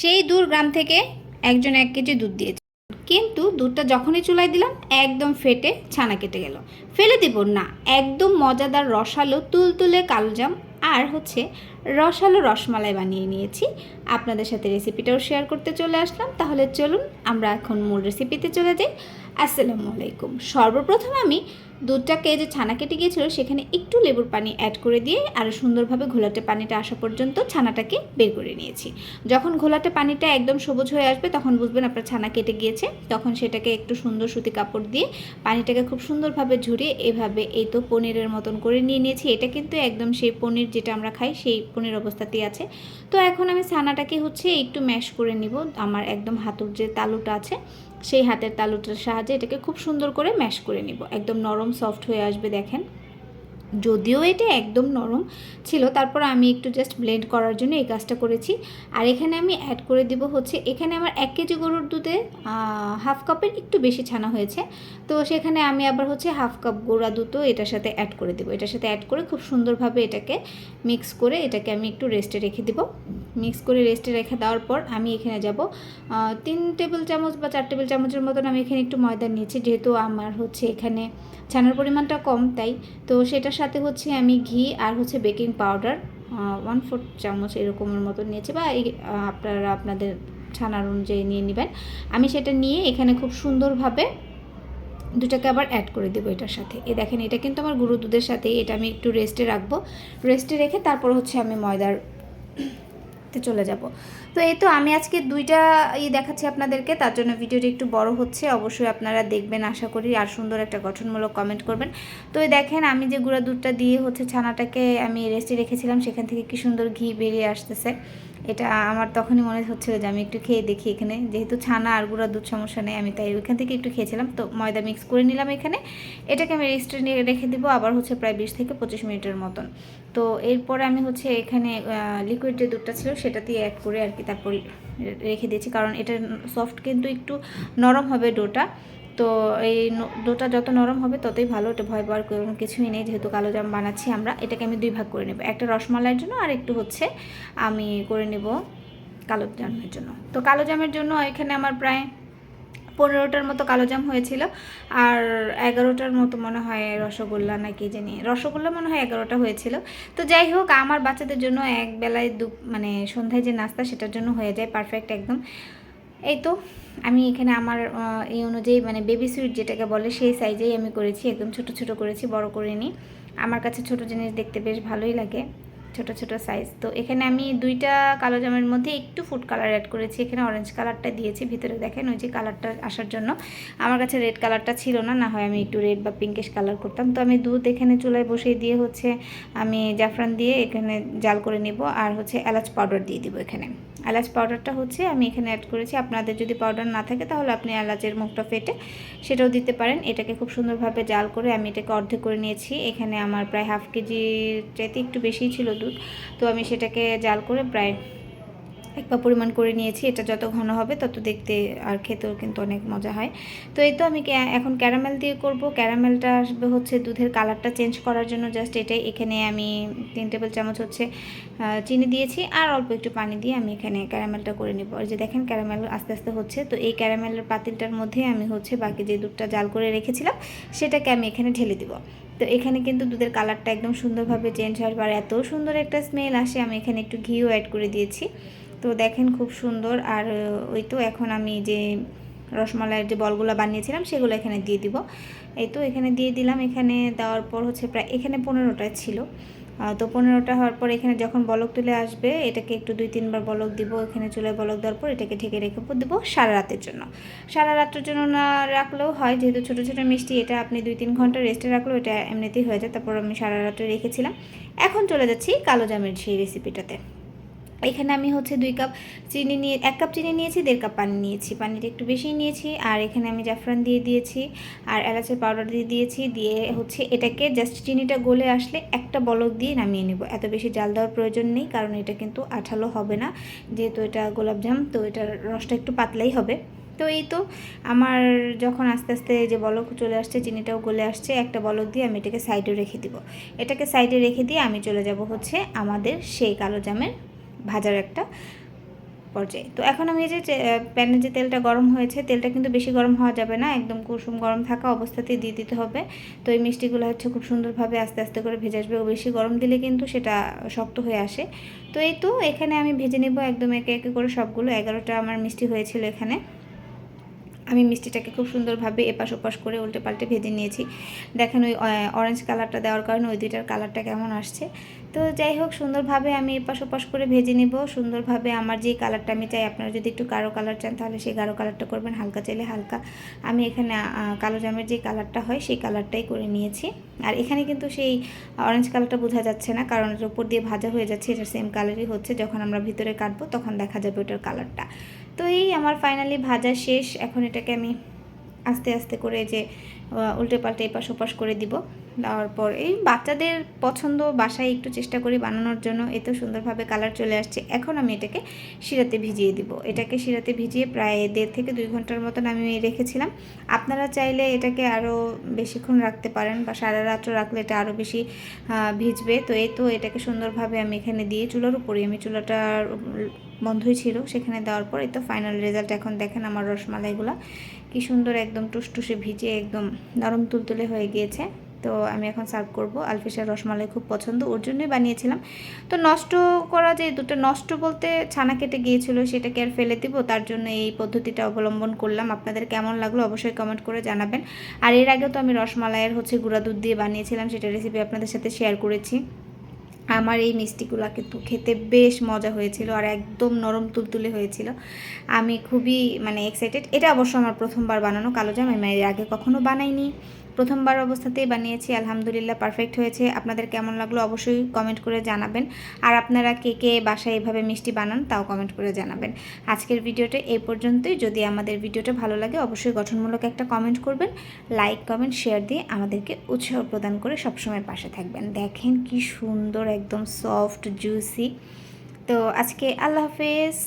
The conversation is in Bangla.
সেই দূর গ্রাম থেকে একজন এক কেজি দুধ দিয়েছে। কিন্তু দুধটা যখনই চুলাই দিলাম, একদম ফেটে ছানা কেটে গেল। ফেলে দিব না, একদম মজাদার রসালো, তুলতুলে কালোজাম, আর হচ্ছে রসালো রসমালাই বানিয়ে নিয়েছি। আপনাদের সাথে রেসিপিটাও শেয়ার করতে চলে আসলাম। তাহলে চলুন আমরা এখন মূল রেসিপিতে চলে যাই। আসসালামু আলাইকুম। সর্বপ্রথম আমি দুধটাকে যে ছানা কেটে গিয়েছিল, সেখানে একটু লেবুর পানি অ্যাড করে দিয়ে আরও সুন্দরভাবে ঘোলাটে পানিটা আসা পর্যন্ত ছানাটাকে বের করে নিয়েছি। যখন ঘোলাটে পানিটা একদম সবুজ হয়ে আসবে, তখন বুঝবেন আপনার ছানা কেটে গিয়েছে। তখন সেটাকে একটু সুন্দর সুতি কাপড় দিয়ে পানিটাকে খুব সুন্দরভাবে ঝরিয়ে এভাবে এই তো পনিরের মতন করে নিয়ে নিয়েছি। এটা কিন্তু একদম সেই পনির যেটা আমরা খাই, সেই পনির অবস্থাতেই আছে। তো এখন আমি ছানাটাকে হচ্ছে একটু ম্যাশ করে নিব। আমার একদম হাতুর যে তালুটা আছে, সেই হাতের তালুটার সাহায্যে এটাকে খুব সুন্দর করে ম্যাশ করে নিব। একদম নরম সফট হয়ে আসবে দেখেন। যদিও এটা একদম নরম ছিল, তারপর আমি একটু জাস্ট ব্লেন্ড করার জন্য এই কাজটা করেছি। আর এখানে আমি অ্যাড করে দিব হচ্ছে, এখানে আমার এক কেজি গরুর দুধে হাফ কাপের একটু বেশি ছানা হয়েছে। তো সেখানে আমি আবার হচ্ছে হাফ কাপ গোড়া দুধও এটার সাথে অ্যাড করে দেবো। এটার সাথে অ্যাড করে খুব সুন্দরভাবে এটাকে মিক্স করে এটাকে আমি একটু রেস্টে রেখে দিব। মিক্স করে রেস্টে রেখে দেওয়ার পর আমি এখানে যাব তিন টেবিল চামচ বা চার টেবিল চামচের মতন আমি এখানে একটু ময়দা নিয়েছি, যেহেতু আমার হচ্ছে এখানে ছানার পরিমাণটা কম, তাই। তো সেটার হচ্ছে আমি ঘি আর হচ্ছে বেকিং পাউডার ওয়ান ফোর চামচ এরকমের মতো নিয়েছি বা আপনারা আপনাদের ছানার অনুযায়ী নিয়ে নেবেন। আমি সেটা নিয়ে এখানে খুব সুন্দরভাবে দুটাকে আবার অ্যাড করে দেবো এটার সাথে। এ দেখেন, এটা কিন্তু আমার গুরু দুধের সাথে, এটা আমি একটু রেস্টে রাখব। রেস্টে রেখে তারপর হচ্ছে আমি ময়দার তে চলে যাব। তো এই তো আমি আজকে দুইটা ই দেখাচ্ছি আপনাদেরকে, তার জন্য ভিডিওটি একটু বড় হচ্ছে, অবশ্যই আপনারা দেখবেন আশা করি, আর সুন্দর একটা গঠনমূলক কমেন্ট করবেন। তো দেখেন, আমি যে গুঁড়া দুধটা দিয়ে হচ্ছে ছানাটাকে আমি রেস্টে রেখেছিলাম, সেখান থেকে কি সুন্দর ঘি বেরিয়ে আসতেছে। এটা আমার তখনই মনে হচ্ছিল যে আমি একটু খেয়ে দেখি এখানে। যেহেতু ছানা আর গুঁড়া দুধ সমস্যা নেই, আমি তাই ওইখান থেকে একটু খেয়েছিলাম। তো ময়দা মিক্স করে নিলাম এখানে। এটাকে আমি রেস্টে নিয়ে রেখে দিব আবার হচ্ছে প্রায় বিশ থেকে পঁচিশ মিনিটের মতন। তো এরপরে আমি হচ্ছে এখানে লিকুইড যে দুধটা ছিল সেটা দিয়ে অ্যাড করে আর কি তারপর রেখে দিয়েছি। কারণ এটা সফট কিন্তু একটু নরম হবে ডোটা তো এই ডোটা যত নরম হবে ততই ভালো এটা ভয় পাওয়ার কোনো কিছুই নেই। যেহেতু কালো জাম বানাচ্ছি আমরা, এটাকে আমি দুই ভাগ করে নেব। একটা রসমালাইয়ের জন্য, আর একটু হচ্ছে আমি করে নেব কালো জামের জন্য। তো কালো জামের জন্য এখানে আমার প্রায় পনেরোটার মতো কালো জাম হয়েছিল, আর এগারোটার মতো মনে হয় রসগোল্লা না কি জানি, রসগোল্লা মনে হয় এগারোটা হয়েছিল। তো যাই হোক, আমার বাচ্চাদের জন্য এক বেলায় দু মানে সন্ধ্যায় যে নাস্তা, সেটার জন্য হয়ে যায় পারফেক্ট একদম। এই তো, আমি এখানে আমার এই অনুযায়ী মানে বেবি সুইট যেটাকে বলে সেই সাইজেই আমি করেছি, একদম ছোট ছোট করেছি, বড় করিনি আমার কাছে ছোট জিনিস দেখতে বেশ ভালোই লাগে, ছোট ছোট সাইজ তো এখানে আমি দুইটা কালো জামের মধ্যে একটু ফুড কালার অ্যাড করেছি, এখানে অরেঞ্জ কালারটা দিয়েছি, ভিতরে দেখেন ওই যে কালারটা আসার জন্য। আমার কাছে রেড কালারটা ছিল না না হয় আমি একটু রেড বা পিঙ্কিশ কালার করতাম। তো আমি দুধ এখানে চুলায় বসিয়ে দিয়ে হচ্ছে আমি জাফরান দিয়ে এখানে জাল করে নেব, আর হচ্ছে এলাচ পাউডার দিয়ে দিব এখানে। এলাচ পাউডারটা হচ্ছে, আমি এখানে অ্যাড করেছি। আপনাদের যদি পাউডার না থাকে, তাহলে আপনি এলাচের মুখটা ফেটে সেটাও দিতে পারেন। এটাকে খুব সুন্দরভাবে জাল করে আমি এটাকে অর্ধেক করে নিয়েছি। এখানে আমার প্রায় হাফ কেজি চাইতে একটু বেশি ছিল দুধ। তো আমি সেটাকে জাল করে প্রায় এক পা পরিমাণ করে নিয়েছি, এটা যত ঘন হবে তত দেখতে আর খেতেও কিন্তু অনেক মজা হয়। তো এই তো আমি এখন ক্যারামেল দিয়ে করব। ক্যারামেলটা আসবে হচ্ছে দুধের কালারটা চেঞ্জ করার জন্য জাস্ট এটাই। এখানে আমি তিন টেবিল চামচ হচ্ছে চিনি দিয়েছি আর অল্প একটু পানি দিয়ে আমি এখানে ক্যারামেলটা করে নিব। আর যে দেখেন ক্যারামেল আস্তে আস্তে হচ্ছে, তো এই ক্যারামেলের পাতিলটার মধ্যে আমি হচ্ছে বাকি যে দুধটা জাল করে রেখেছিলাম, সেটাকে আমি এখানে ঢেলে দিব। তো এখানে কিন্তু দুধের কালারটা একদম সুন্দরভাবে চেঞ্জ হয় আর এত সুন্দর একটা স্মেল আসে, আমি এখানে একটু ঘিও অ্যাড করে দিয়েছি। তো দেখেন খুব সুন্দর। আর ওই তো এখন আমি যে রসমালাইয়ের যে বলগুলো বানিয়েছিলাম সেগুলো এখানে দিয়ে দিব। এই তো এখানে দিয়ে দিলাম। এখানে দেওয়ার পর হচ্ছে প্রায়, এখানে পনেরোটা ছিল। তো পনেরোটা হওয়ার পর এখানে যখন বলক তুলে আসবে, এটাকে একটু দুই তিনবার বলক দিব। এখানে চুলায় বলক দেওয়ার পর এটাকে ঢেকে রেখে দেবো সারা রাতের জন্য। সারা রাতের জন্য না রাখলেও হয়, যেহেতু ছোটো ছোটো মিষ্টি, এটা আপনি দুই তিন ঘণ্টা রেস্টে রাখলেও এটা এমনিতেই হয়ে যায়। তারপর আমি সারা রাত্রে রেখেছিলাম। এখন চলে যাচ্ছি কালো জামের সেই রেসিপিটাতে এখানে আমি হচ্ছে দুই কাপ চিনি নিয়ে, এক কাপ চিনি নিয়েছি, দেড় কাপ পানি নিয়েছি। পানিটা একটু বেশি নিয়েছি, আর এখানে আমি জাফরান দিয়ে দিয়েছি, আর এলাচের পাউডার দিয়ে দিয়েছি, দিয়ে হচ্ছে এটাকে জাস্ট চিনিটা গলে আসলে একটা বলক দিয়ে নামিয়ে নেব। এত বেশি জাল দেওয়ার প্রয়োজন নেই, কারণ এটা কিন্তু আঠালো হবে না। যেহেতু এটা গোলাপজাম তো এটার রসটা একটু পাতলাই হবে। তো এই তো আমার যখন আস্তে আস্তে যে বলক চলে আসছে, চিনিটাও গলে আসছে, একটা বলক দিয়ে আমি এটাকে সাইডে রেখে দিব। এটাকে সাইডে রেখে দিয়ে আমি চলে যাব হচ্ছে আমাদের সেই কালো জামের ভাজার একটা পর্যায়ে। তো এখন আমি এই যে প্যানে যে তেলটা গরম হয়েছে, তেলটা কিন্তু বেশি গরম হওয়া যাবে না, একদম কুসুম গরম থাকা অবস্থাতেই দিয়ে দিতে হবে। তো এই মিষ্টিগুলো হচ্ছে খুব সুন্দরভাবে আস্তে আস্তে করে ভেজে আসবে। ও বেশি গরম দিলে কিন্তু সেটা শক্ত হয়ে আসে। তো এই তো, এখানে আমি ভেজে নেব একদম একে একে করে সবগুলো। এগারোটা আমার মিষ্টি হয়েছিল এখানে। আমি মিষ্টিটাকে খুব সুন্দরভাবে এপাশ ওপাশ করে উল্টে পাল্টে ভেজে নিয়েছি। দেখেন ওই অরেঞ্জ কালারটা দেওয়ার কারণে ওই দুইটার কালারটা কেমন আসছে। তো যাই হোক, সুন্দরভাবে আমি এপাশ ওপাশ করে ভেজে নেব। সুন্দরভাবে আমার যে কালারটা আমি চাই, আপনারা যদি একটু গাঢ় কালার চান, তাহলে সেই গাঢ় কালারটা করবেন। হালকা চাইলে হালকা। আমি এখানে কালো জামের যে কালারটা হয়, সেই কালারটাই করে নিয়েছি। আর এখানে কিন্তু সেই অরেঞ্জ কালারটা বোঝা যাচ্ছে না, কারণ এটার উপর দিয়ে ভাজা হয়ে যাচ্ছে এটা সেম কালারই হচ্ছে। যখন আমরা ভিতরে কাটবো, তখন দেখা যাবে ওটার কালারটা তো এই আমার ফাইনালি ভাজা শেষ। এখন এটাকে আমি আস্তে আস্তে করে যে উল্টে পাল্টে এপাশ ওপাশ করে দিব। দেওয়ার পর এই বাচ্চাদের পছন্দ বাসায় একটু চেষ্টা করি বানানোর জন্য। এত সুন্দরভাবে কালার চলে আসছে। এখন আমি এটাকে শিরাতে ভিজিয়ে দিব। এটাকে শিরাতে ভিজিয়ে প্রায় দেড় থেকে দুই ঘণ্টার মতন আমি রেখেছিলাম। আপনারা চাইলে এটাকে আরও বেশিক্ষণ রাখতে পারেন বা সারা রাত্র রাখলে এটা আরও বেশি ভিজবে। তো এই তো এটাকে সুন্দরভাবে আমি এখানে দিয়ে চুলার উপরে আমি চুলাটার বন্ধই ছিল সেখানে দেওয়ার পর এই তো ফাইনাল রেজাল্ট এখন দেখেন আমার রসমালাইগুলো। কি সুন্দর একদম টুসটুসে ভিজে একদম নরম তুলতুলে হয়ে গিয়েছে। তো আমি এখন সার্ভ করব। আলফিসার রসমালাই খুব পছন্দ, ওর জন্যই বানিয়েছিলাম। তো নষ্ট করা যে দুটো নষ্ট বলতে ছানা কেটে গিয়েছিল, সেটাকে আর ফেলে দিব। তার জন্য এই পদ্ধতিটা অবলম্বন করলাম। আপনাদের কেমন লাগল অবশ্যই কমেন্ট করে জানাবেন। আর এর আগেও তো আমি রসমালাইয়ের হচ্ছে গুঁড়া দুধ দিয়ে বানিয়েছিলাম, সেটা রেসিপি আপনাদের সাথে শেয়ার করেছি। আমার এই মিষ্টিগুলো কিন্তু খেতে বেশ মজা হয়েছিল আর একদম নরম তুলতুলে হয়েছিল। আমি খুবই মানে এক্সাইটেড এটা অবশ্য আমার প্রথমবার বানানো কালো জাম, আমি এর আগে কখনো বানাইনি। প্রথমবার অবস্থাতেই বানিয়েছি, আলহামদুলিল্লাহ পারফেক্ট হয়েছে। আপনাদের কেমন লাগল অবশ্যই কমেন্ট করে জানাবেন। আর আপনারা কে কে বাসায় এভাবে মিষ্টি বানান তাও কমেন্ট করে জানাবেন। আজকের ভিডিওটা এই পর্যন্তই। যদি আমাদের ভিডিওটা ভালো লাগে অবশ্যই গঠনমূলক একটা কমেন্ট করবেন। লাইক কমেন্ট শেয়ার দিয়ে আমাদেরকে উৎসাহ প্রদান করে সবসময় পাশে থাকবেন। দেখেন কি সুন্দর, একদম সফট জুসি তো আজকে আল্লাহ হাফেজ।